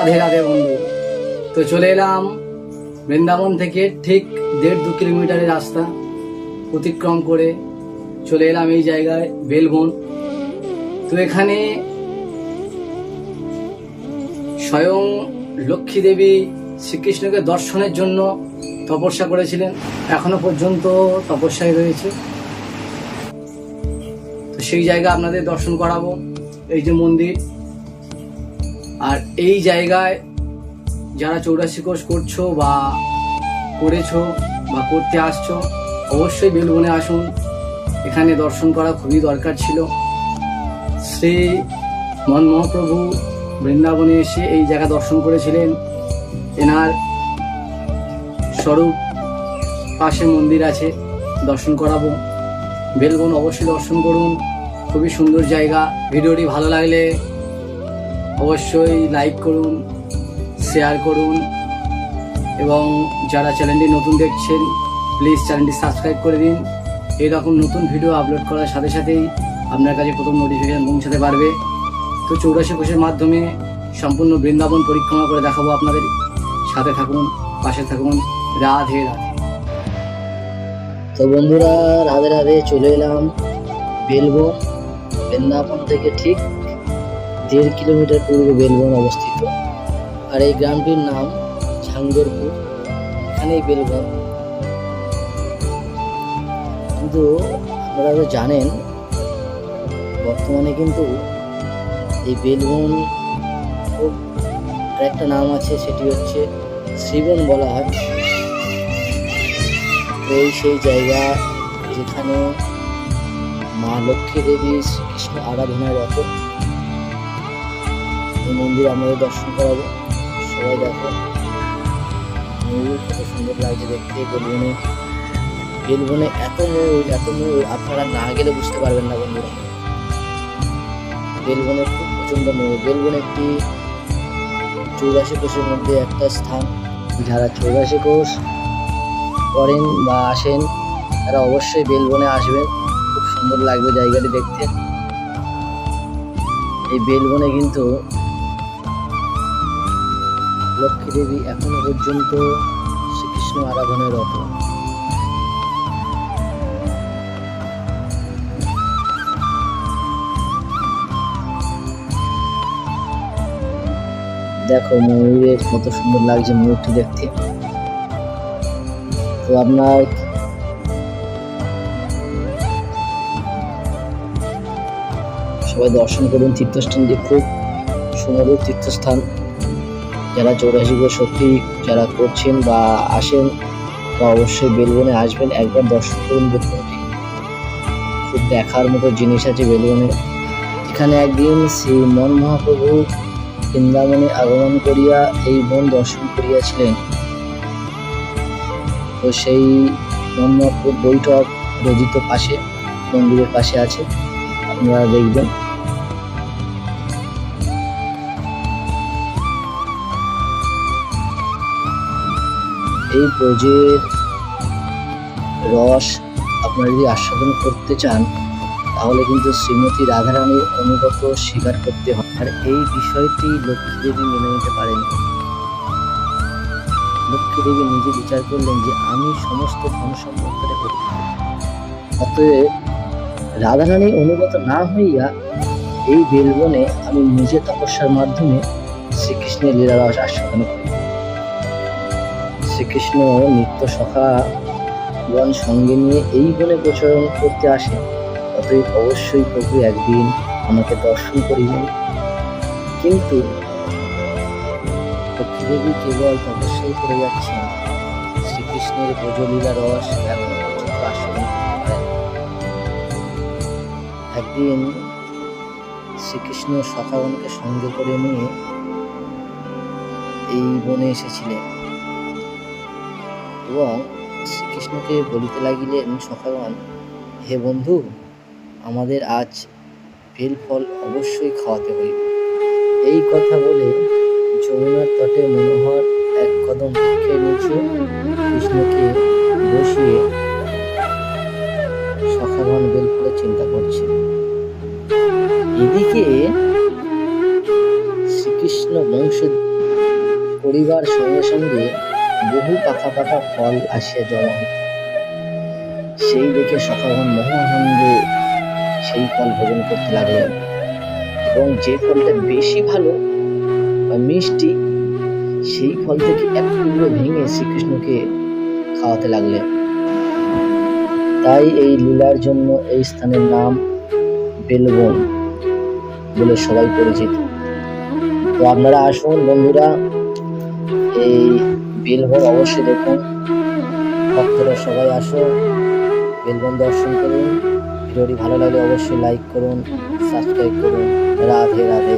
রাধে রাধে বন্ধু। তো চলে এলাম বৃন্দাবন থেকে ঠিক দেড় দু কিলোমিটারের রাস্তা অতিক্রম করে চলে এলাম এই জায়গায় বেলবন। তো এখানে স্বয়ং লক্ষ্মী দেবী শ্রীকৃষ্ণকে দর্শনের জন্য তপস্যা করেছিলেন। এখনও পর্যন্ত তপস্যায় রয়েছে। তো সেই জায়গা আপনাদের দর্শন করাবো। এই যে মন্দির আর এই জায়গায় যারা চৌরাশি কোর্স করছ বা করেছ বা করতে আসছো, অবশ্যই বেলবনে আসুন। এখানে দর্শন করা খুবই দরকার ছিল। শ্রী মন মহাপ্রভু বৃন্দাবনে এসে এই জায়গা দর্শন করেছিলেন। এনার স্বরূপ পাশে মন্দির আছে, দর্শন করাবো। বেলবন অবশ্যই দর্শন করুন। খুবই সুন্দর জায়গা। ভিডিওটি ভালো লাগলে অবশ্যই লাইক করুন শেয়ার করুন, এবং যারা চ্যানেলটি নতুন দেখছেন প্লিজ চ্যানেলটি সাবস্ক্রাইব করে দিন। এরকম নতুন ভিডিও আপলোড করার সাথে সাথেই আপনার কাছে প্রথম নোটিফিকেশন পৌঁছাতে পারবে। তো চৌরাশি কোষের মাধ্যমে সম্পূর্ণ বৃন্দাবন পরিক্রমা করে দেখাবো আপনাদের। সাথে থাকুন, পাশে থাকুন, রাধে রাধে। তো বন্ধুরা, রাধে রাধে চলে এলাম বেলবন বৃন্দাবন থেকে ঠিক দেড় কিলোমিটার পূর্বে বেলবন অবস্থিত। আর এই গ্রামটির নাম ঝাঙ্গরপুর। এখানেই বেলবন কিন্তু আপনারা তো জানেন, বর্তমানে কিন্তু এই বেলবন খুব একটা নাম আছে, সেটি হচ্ছে শ্রীবন বলা হয়। এই সেই জায়গা যেখানে মা লক্ষ্মী দেবী শ্রীকৃষ্ণ আরাধনায় রত এই মন্দির আমাদের দর্শন করাবো। সবাই দেখো। ময়ূর, কত সুন্দর লাগছে দেখতে, বেলবনে। বেলবনে এত ময়ূর এত ময়ূর, আপনারা না গেলে বুঝতে পারবেন না বন্ধুরা। বেলবনে খুব প্রচণ্ড ময়ূর। বেলবন একটি চৌরাশি কোষের মধ্যে একটা স্থান। যারা চৌরাশি কোষ করেন বা আসেন, তারা অবশ্যই বেলবনে আসবেন। খুব সুন্দর লাগবে জায়গাটি দেখতে। এই বেলবনে কিন্তু লক্ষ্মী দেবী এখনও পর্যন্ত শ্রীকৃষ্ণ আরাধনায় রত দেখো, ময়ূরের কত সুন্দর লাগছে ময়ূরটি দেখতে। তো আপনার সবাই দর্শন করুন তীর্থস্থানটি খুব সুন্দর তীর্থস্থান। যারা চৌরাশি করে সত্যি যারা করছেন বা আসেন, বা অবশ্যই বেলবনে আসবেন, একবার দর্শন করুন বেলবনটি খুব দেখার মতো জিনিস আছে বেলবনে এখানে একদিন শ্রী মন মহাপ্রভু বৃন্দাবনে আগমন করিয়া এই বন দর্শন করিয়াছিলেন। তো সেই মন মহাপ্রভুর বৈঠক রচিত পাশে, মন্দিরের পাশে আছে। আপনারা দেখবেন। এই ব্রজের রস আপনারা যদি আস্বাদন করতে চান, তাহলে কিন্তু শ্রীমতী রাধারানীর অনুগত স্বীকার করতে হয় আর এই বিষয়টি লক্ষ্মী দেবী মেনে নিতে পারেন লক্ষ্মী দেবী নিজে বিচার করলেন যে, আমি সমস্ত ধন অধিকারী অতএব রাধারানী অনুগত না হইয়া এই বেলবনে আমি নিজে তপস্যার মাধ্যমে শ্রীকৃষ্ণের লীলারস আস্বাদন করি শ্রীকৃষ্ণ নিত্য সখাগণ সঙ্গে নিয়ে এই বনে প্রচলন করতে আসে অতএব অবশ্যই প্রভু একদিন আমাকে দর্শন করিবেন। কিন্তু লক্ষ্মীদেবী কেবল তপস্যাই করে যাচ্ছেন। শ্রীকৃষ্ণের ব্রজলীলা রস এখন পর্যন্ত একদিন শ্রীকৃষ্ণ সখাগণকে সঙ্গে করে নিয়ে এই বনে এসেছিলেন। এবং শ্রীকৃষ্ণকে বলিতে লাগিলেন সখাগণ হে বন্ধু, আমাদের আজ বেল ফল অবশ্যই খাওয়াতে হইবে। এই কথা বলে যমুনার তটে মনোহর এক কদম বৃক্ষের নিচে কৃষ্ণকে বসিয়ে সখাগণ বেল ফলে চিন্তা করছে। এদিকে শ্রীকৃষ্ণ বংশ পরিবার সঙ্গে সঙ্গে বহু পাকা পাকা ফল আসিয়া জমা হইত সেই দেখে সখাগণ মহানন্দে সেই ফল ভোজন করতে লাগলেন এবং যে ফলটা বেশি ভালো বা মিষ্টি, সেই ফল থেকে এক টুকরো ভেঙে শ্রীকৃষ্ণকে খাওয়াতে লাগলেন তাই এই লীলার জন্য এই স্থানের নাম বেলবন বলে সবাই পরিচিত। তো আপনারা আসুন বন্ধুরা, এই বেলবন অবশ্যই দেখুন। ভক্তরা সবাই আসো বেলবন দর্শন করুন। ভিডিওটি ভালো লাগলে অবশ্যই লাইক করুন সাবস্ক্রাইব করুন। রাধে রাধে।